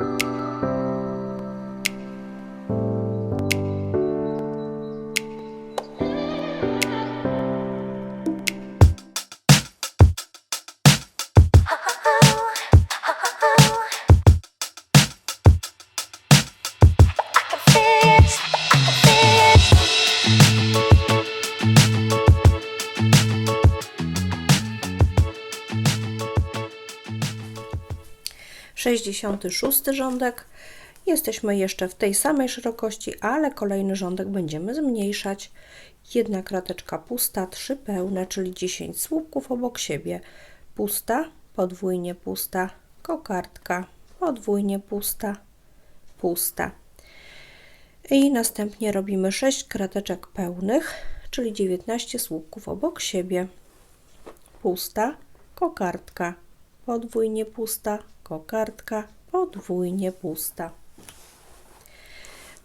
Bye. 66 rządek. Jesteśmy jeszcze w tej samej szerokości, ale kolejny rządek będziemy zmniejszać. Jedna krateczka pusta, trzy pełne, czyli 10 słupków obok siebie. Pusta, podwójnie pusta, kokardka, podwójnie pusta, pusta. I następnie robimy 6 krateczek pełnych, czyli 19 słupków obok siebie. Pusta, kokardka, podwójnie pusta, kokardka, podwójnie pusta.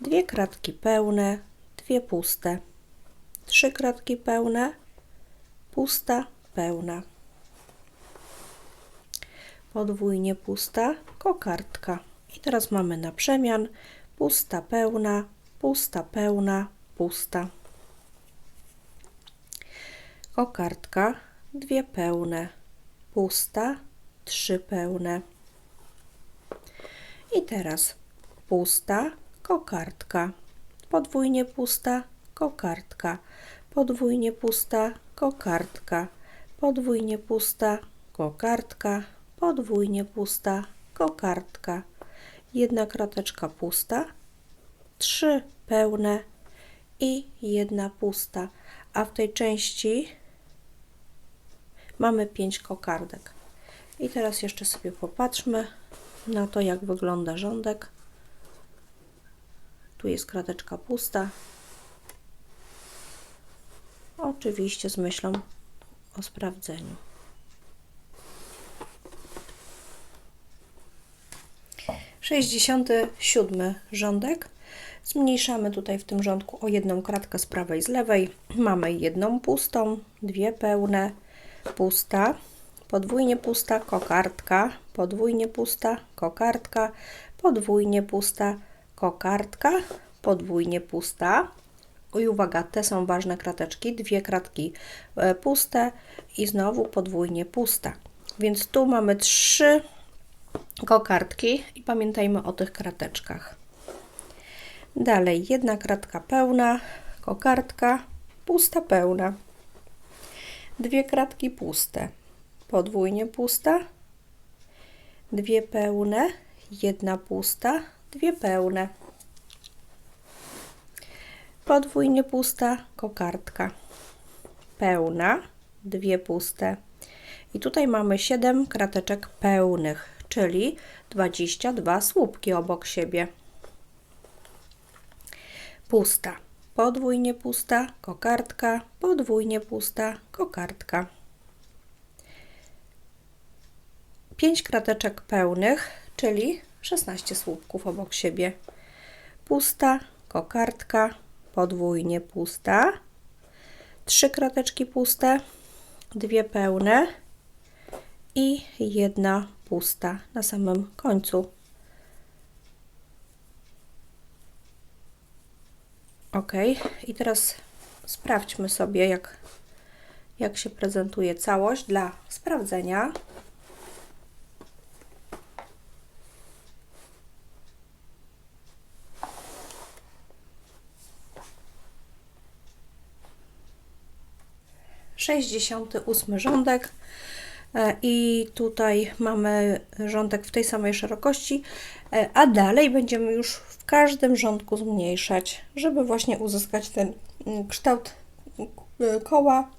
Dwie kratki pełne, dwie puste. Trzy kratki pełne, pusta, pełna. Podwójnie pusta, kokardka. I teraz mamy na przemian pusta, pełna, pusta, pełna, pusta. Kokardka, dwie pełne, pusta, trzy pełne. I teraz pusta, kokardka, podwójnie pusta, kokardka, podwójnie pusta, kokardka, podwójnie pusta, kokardka, podwójnie pusta, kokardka. Jedna krateczka pusta, trzy pełne. I jedna pusta. A w tej części mamy pięć kokardek. I teraz jeszcze sobie popatrzmy na to, jak wygląda rządek. Tu jest krateczka pusta. Oczywiście z myślą o sprawdzeniu. Sześćdziesiąty siódmy rządek. Zmniejszamy tutaj w tym rządku o jedną kratkę z prawej z lewej. Mamy jedną pustą, dwie pełne, pusta, podwójnie pusta, kokardka, podwójnie pusta, kokardka, podwójnie pusta, kokardka, podwójnie pusta. I uwaga, te są ważne krateczki, dwie kratki e, puste i znowu podwójnie pusta. Więc tu mamy trzy kokardki i pamiętajmy o tych krateczkach. Dalej jedna kratka pełna, kokardka, pusta, pełna. Dwie kratki puste, podwójnie pusta, dwie pełne, jedna pusta, dwie pełne. Podwójnie pusta kokardka. Pełna, dwie puste. I tutaj mamy 7 krateczek pełnych, czyli 22 słupki obok siebie. Pusta. Podwójnie pusta, kokardka, podwójnie pusta, kokardka. 5 krateczek pełnych, czyli 16 słupków obok siebie. Pusta, kokardka, podwójnie pusta. 3 krateczki puste, dwie pełne i jedna pusta na samym końcu. Ok, i teraz sprawdźmy sobie, jak, jak się prezentuje całość dla sprawdzenia. Sześćdziesiąty ósmy rządek. E, i tutaj mamy rządek w tej samej szerokości, e, a dalej będziemy już w każdym rządku zmniejszać, żeby właśnie uzyskać ten mm, kształt e, koła,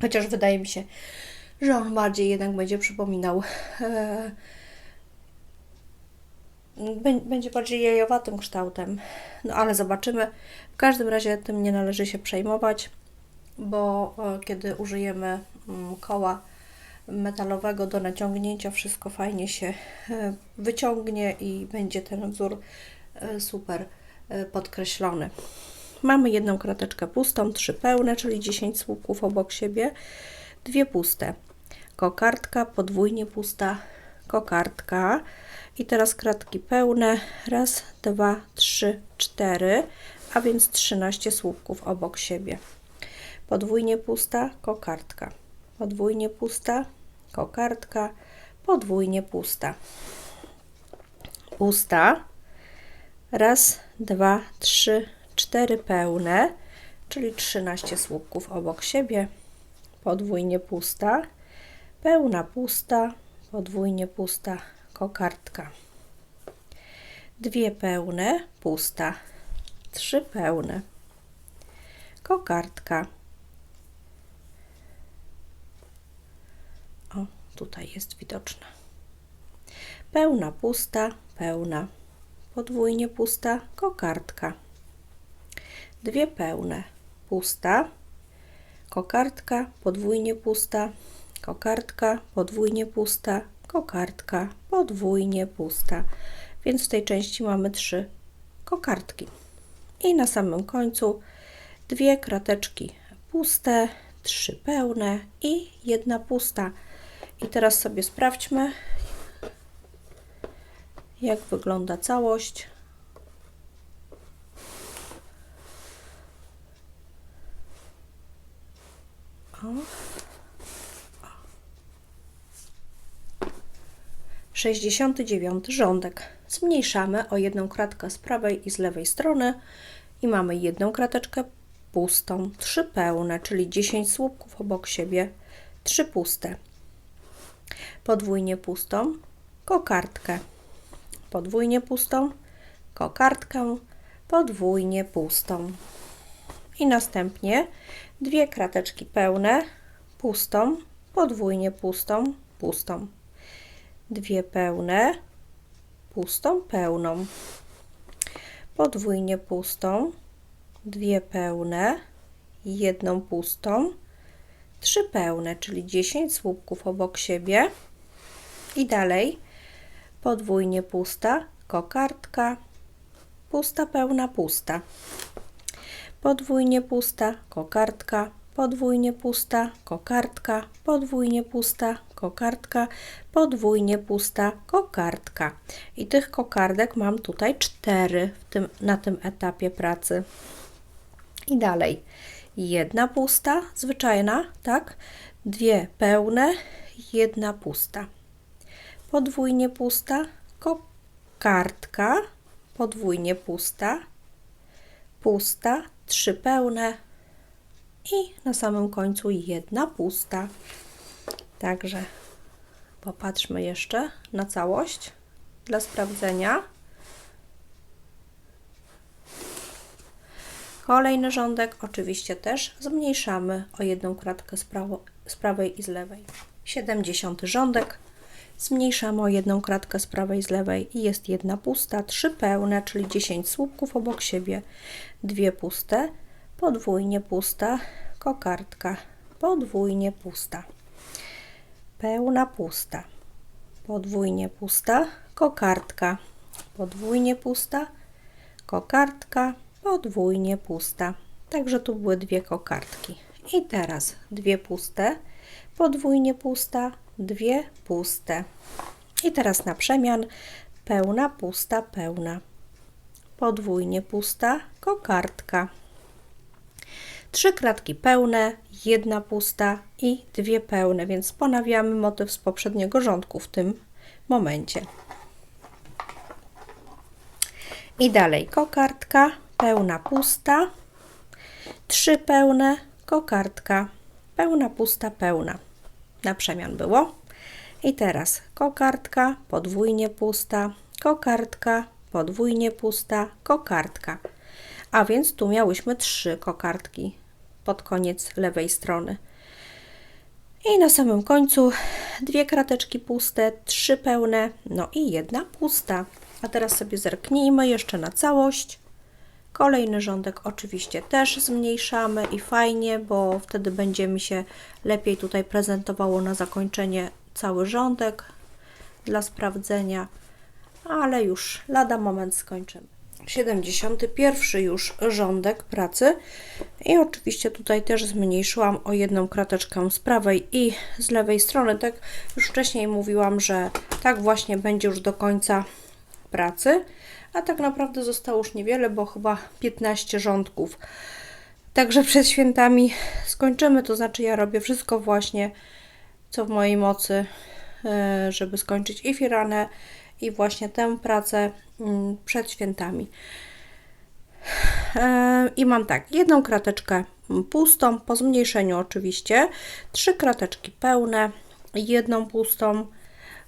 chociaż wydaje mi się, że on bardziej jednak będzie przypominał będzie bardziej jajowatym kształtem, no ale zobaczymy. W każdym razie tym nie należy się przejmować, bo kiedy użyjemy mm, koła metalowego do naciągnięcia, wszystko fajnie się e, wyciągnie i będzie ten wzór e, super e, podkreślony. Mamy jedną krateczkę pustą, trzy pełne, czyli 10 słupków obok siebie, dwie puste. Kokardka podwójnie pusta, kokardka. I teraz kratki pełne. Raz, dwa, trzy, cztery, a więc 13 słupków obok siebie. Podwójnie pusta, kokardka. Podwójnie pusta, kokardka. Podwójnie pusta. Pusta. Raz, dwa, trzy, cztery pełne, czyli 13 słupków obok siebie. Podwójnie pusta, pełna pusta, podwójnie pusta, kokardka. Dwie pełne, pusta, trzy pełne, kokardka. O, tutaj jest widoczna. Pełna pusta, pełna, podwójnie pusta, kokardka. Dwie pełne, pusta, kokardka, podwójnie pusta, kokardka, podwójnie pusta, kokardka, podwójnie pusta. Więc w tej części mamy trzy kokardki. I na samym końcu dwie krateczki puste, trzy pełne i jedna pusta. I teraz sobie sprawdźmy, jak wygląda całość. O. O. 69 rządek. Zmniejszamy o jedną kratkę z prawej i z lewej strony i mamy jedną krateczkę pustą, trzy pełne, czyli 10 słupków obok siebie, trzy puste. Podwójnie pustą, kokardkę podwójnie pustą, kokardkę, podwójnie pustą. I następnie dwie krateczki pełne, pustą, podwójnie pustą, pustą. Dwie pełne, pustą, pełną. Podwójnie pustą, dwie pełne, jedną pustą, trzy pełne, czyli 10 słupków obok siebie. I dalej podwójnie pusta, kokardka, pusta, pełna, pusta. Podwójnie pusta, kokardka, podwójnie pusta, kokardka, podwójnie pusta, kokardka, podwójnie pusta, kokardka. I tych kokardek mam tutaj cztery w tym, na tym etapie pracy. I dalej. Jedna pusta, zwyczajna, tak? Dwie pełne, jedna pusta podwójnie pusta, kokardka, podwójnie pusta, pusta, trzy pełne i na samym końcu jedna pusta. Także popatrzmy jeszcze na całość dla sprawdzenia. Kolejny rządek oczywiście też zmniejszamy o jedną kratkę z, prawo, z prawej i z lewej. 70 rządek. Zmniejszamy o jedną kratkę z prawej i z lewej i jest jedna pusta, trzy pełne, czyli 10 słupków obok siebie, dwie puste, podwójnie pusta, kokardka, podwójnie pusta, pełna pusta, podwójnie pusta, kokardka, podwójnie pusta, kokardka, podwójnie pusta. Także tu były dwie kokardki. I teraz dwie puste, podwójnie pusta, dwie puste. I teraz na przemian pełna, pusta, pełna. Podwójnie pusta, kokardka. Trzy kratki pełne, jedna pusta i dwie pełne, więc ponawiamy motyw z poprzedniego rządku w tym momencie. I dalej kokardka, pełna, pusta, trzy pełne, kokardka, pełna, pusta, pełna na przemian było. I teraz kokardka, podwójnie pusta, kokardka, podwójnie pusta, kokardka. A więc tu miałyśmy trzy kokardki pod koniec lewej strony. I na samym końcu dwie krateczki puste, trzy pełne, no i jedna pusta. A teraz sobie zerknijmy jeszcze na całość. Kolejny rządek oczywiście też zmniejszamy i fajnie, bo wtedy będzie mi się lepiej tutaj prezentowało na zakończenie cały rządek dla sprawdzenia, ale już lada moment skończymy. 71 już rządek pracy i oczywiście tutaj też zmniejszyłam o jedną krateczkę z prawej i z lewej strony. Tak już wcześniej mówiłam, że tak właśnie będzie już do końca pracy, a tak naprawdę zostało już niewiele, bo chyba 15 rządków. Także przed świętami skończymy, to znaczy ja robię wszystko właśnie, co w mojej mocy, e, żeby skończyć i firanę, i właśnie tę pracę mm, przed świętami. E, I mam tak, jedną krateczkę pustą, po zmniejszeniu oczywiście, trzy krateczki pełne, jedną pustą,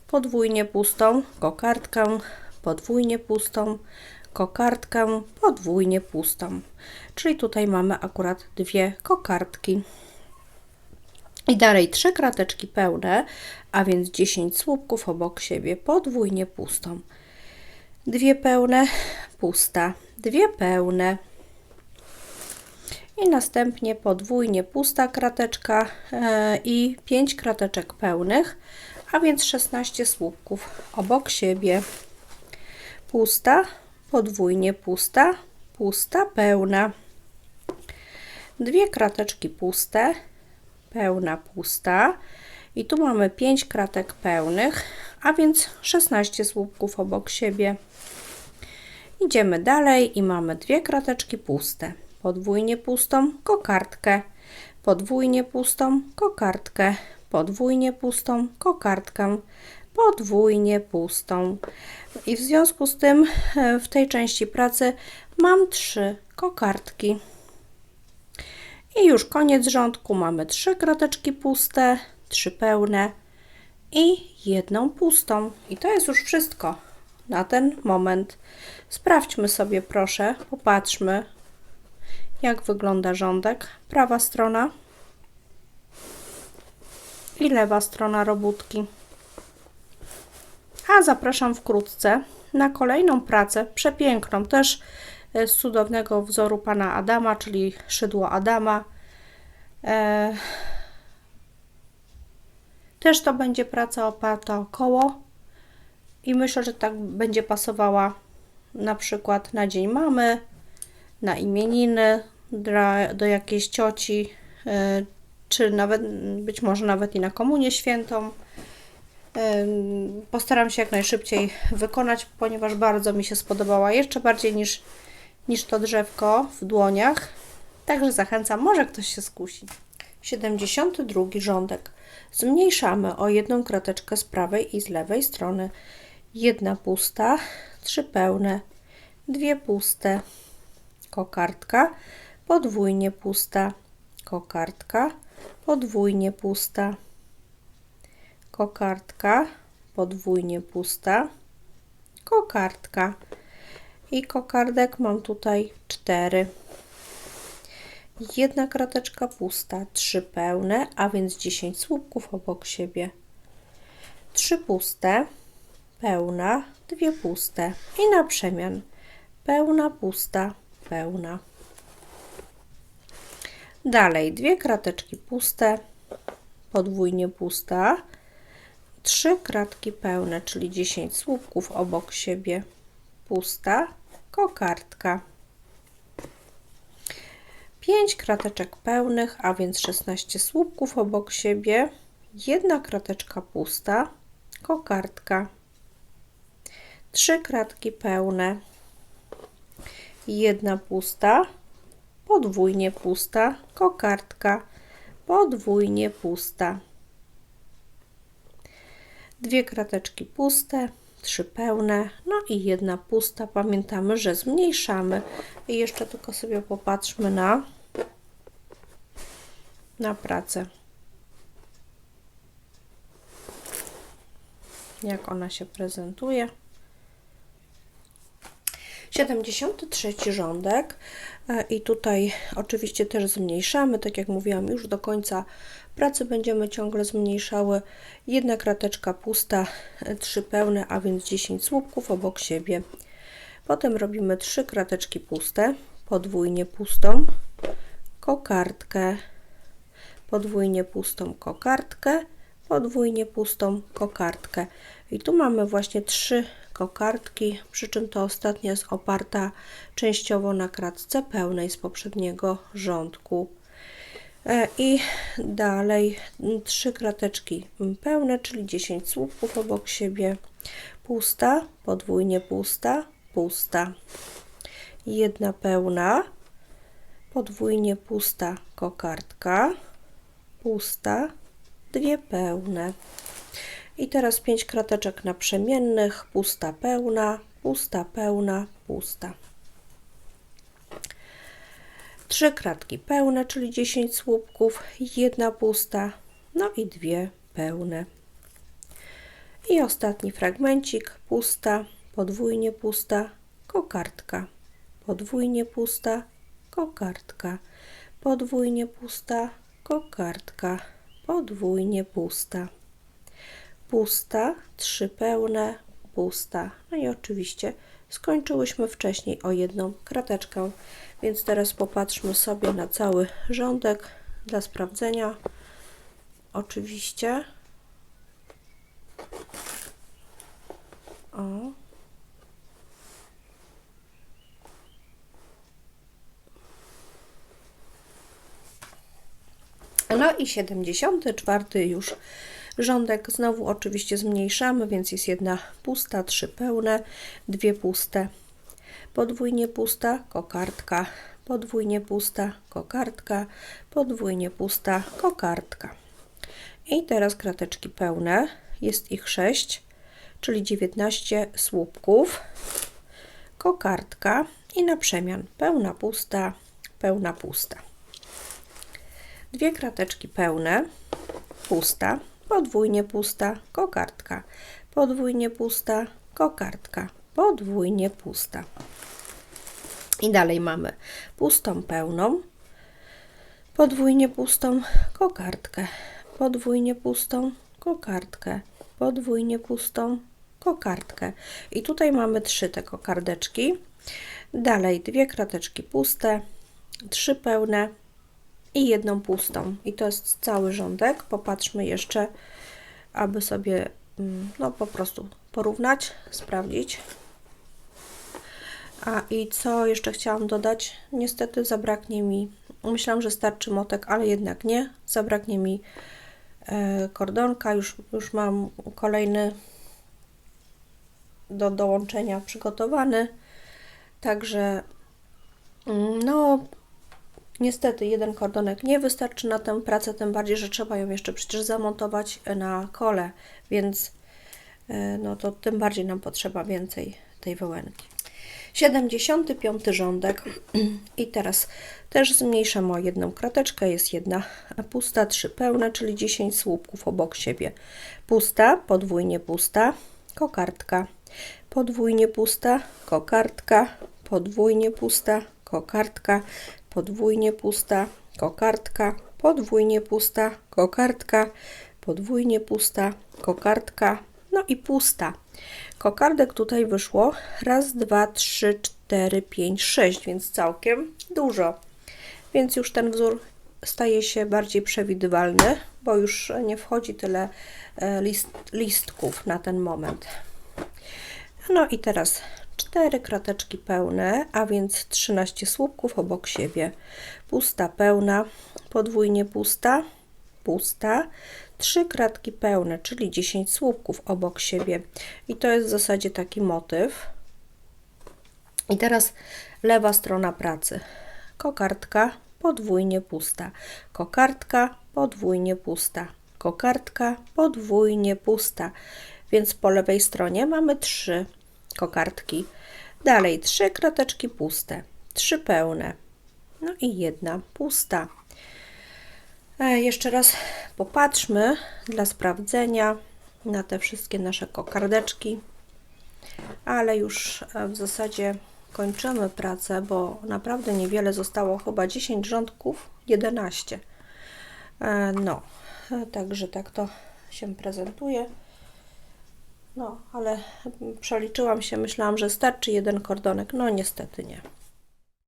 podwójnie pustą, kokardkę, podwójnie pustą, kokardkę, podwójnie pustą. Czyli tutaj mamy akurat dwie kokardki. I dalej trzy krateczki pełne, a więc 10 słupków obok siebie, podwójnie pustą. Dwie pełne, pusta, dwie pełne. I następnie podwójnie pusta krateczka yy, i 5 krateczek pełnych, a więc 16 słupków obok siebie. Pusta, podwójnie pusta, pusta, pełna. Dwie krateczki puste, pełna, pusta. I tu mamy 5 kratek pełnych, a więc 16 słupków obok siebie. Idziemy dalej i mamy dwie krateczki puste. Podwójnie pustą kokardkę, podwójnie pustą kokardkę, podwójnie pustą kokardkę, podwójnie pustą. I w związku z tym e, w tej części pracy mam trzy kokardki. I już koniec rządku. Mamy trzy krateczki puste, trzy pełne i jedną pustą. I to jest już wszystko na ten moment. Sprawdźmy sobie proszę, popatrzmy jak wygląda rządek. Prawa strona i lewa strona robótki. A zapraszam wkrótce na kolejną pracę, przepiękną, też z cudownego wzoru pana Adama, czyli szydło Adama. E, też to będzie praca oparta o koło i myślę, że tak będzie pasowała na przykład na dzień mamy, na imieniny, dla, do jakiejś cioci, e, czy nawet być może nawet i na komunię świętą. Postaram się jak najszybciej wykonać, ponieważ bardzo mi się spodobała, jeszcze bardziej niż, niż to drzewko w dłoniach. Także zachęcam, może ktoś się skusi. 72 rządek. Zmniejszamy o jedną krateczkę z prawej i z lewej strony. Jedna pusta, trzy pełne, dwie puste, kokardka, podwójnie pusta, kokardka, podwójnie pusta, kokardka, podwójnie pusta, kokardka i kokardek mam tutaj cztery jedna krateczka pusta, trzy pełne, a więc 10 słupków obok siebie. Trzy puste, pełna, dwie puste i na przemian pełna, pusta, pełna. Dalej dwie krateczki puste, podwójnie pusta, trzy kratki pełne, czyli 10 słupków obok siebie, pusta, kokardka. 5 krateczek pełnych, a więc 16 słupków obok siebie, jedna krateczka pusta, kokardka, 3 kratki pełne, jedna pusta, podwójnie pusta, kokardka, podwójnie pusta, dwie krateczki puste, trzy pełne, no i jedna pusta. Pamiętamy, że zmniejszamy. I jeszcze tylko sobie popatrzmy na na pracę. Jak ona się prezentuje. 73 rządek e, i tutaj oczywiście też zmniejszamy, tak jak mówiłam, już do końca pracy będziemy ciągle zmniejszały. Jedna krateczka pusta, trzy pełne, a więc 10 słupków obok siebie. Potem robimy trzy krateczki puste, podwójnie pustą, kokardkę, podwójnie pustą kokardkę, podwójnie pustą kokardkę. I tu mamy właśnie trzy kokardki, przy czym to ostatnia jest oparta częściowo na kratce pełnej z poprzedniego rządku. E, I dalej trzy krateczki pełne, czyli 10 słupków obok siebie. Pusta, podwójnie pusta, pusta. Jedna pełna, podwójnie pusta kokardka, pusta, dwie pełne. I teraz pięć krateczek naprzemiennych, pusta, pełna, pusta, pełna, pusta. Trzy kratki pełne, czyli 10 słupków, jedna pusta, no i dwie pełne. I ostatni fragmencik, pusta, podwójnie pusta, kokardka, podwójnie pusta, kokardka, podwójnie pusta, kokardka, podwójnie pusta, pusta, trzy pełne, pusta. No i oczywiście skończyłyśmy wcześniej o jedną krateczkę, więc teraz popatrzmy sobie na cały rządek dla sprawdzenia. Oczywiście. O. No i 74 już rządek. Znowu oczywiście zmniejszamy, więc jest jedna pusta, trzy pełne, dwie puste, podwójnie pusta, kokardka, podwójnie pusta, kokardka, podwójnie pusta, kokardka. I teraz krateczki pełne, jest ich 6, czyli 19 słupków, kokardka i na przemian pełna pusta, pełna pusta. Dwie krateczki pełne, pusta, podwójnie pusta, kokardka, podwójnie pusta, kokardka, podwójnie pusta. I dalej mamy pustą, pełną, podwójnie pustą, kokardkę, podwójnie pustą, kokardkę, podwójnie pustą, kokardkę. I tutaj mamy trzy te kokardeczki. Dalej dwie krateczki puste, trzy pełne, i jedną pustą. I to jest cały rządek. Popatrzmy jeszcze, aby sobie mm, no po prostu porównać, sprawdzić. A i co jeszcze chciałam dodać? Niestety zabraknie mi, myślałam, że starczy motek, ale jednak nie. Zabraknie mi e, kordonka. Już, już mam kolejny do dołączenia przygotowany. Także mm, no Niestety jeden kordonek nie wystarczy na tę pracę, tym bardziej, że trzeba ją jeszcze przecież zamontować na kole, więc e, no to tym bardziej nam potrzeba więcej tej wełenki. 75 rządek. I teraz też zmniejszam o jedną krateczkę, jest jedna pusta, trzy pełne, czyli 10 słupków obok siebie. Pusta, podwójnie pusta, kokardka, podwójnie pusta, kokardka, podwójnie pusta, kokardka, podwójnie pusta, kokardka, podwójnie pusta, kokardka, podwójnie pusta, kokardka, no i pusta. Kokardek tutaj wyszło raz, dwa, trzy, cztery, pięć, sześć, więc całkiem dużo. Więc już ten wzór staje się bardziej przewidywalny, bo już nie wchodzi tyle e, list, listków na ten moment. No i teraz cztery krateczki pełne, a więc 13 słupków obok siebie. Pusta, pełna, podwójnie pusta, pusta, trzy kratki pełne, czyli 10 słupków obok siebie. I to jest w zasadzie taki motyw. I teraz lewa strona pracy. Kokardka podwójnie pusta, kokardka podwójnie pusta, kokardka podwójnie pusta. Więc po lewej stronie mamy trzy kokardki. Dalej trzy krateczki puste, trzy pełne, no i jedna pusta. E, jeszcze raz popatrzmy dla sprawdzenia na te wszystkie nasze kokardeczki, ale już e, w zasadzie kończymy pracę, bo naprawdę niewiele zostało, chyba 10 rządków, 11. E, no, także tak to się prezentuje. No, ale przeliczyłam się, myślałam, że starczy jeden kordonek. No, niestety nie.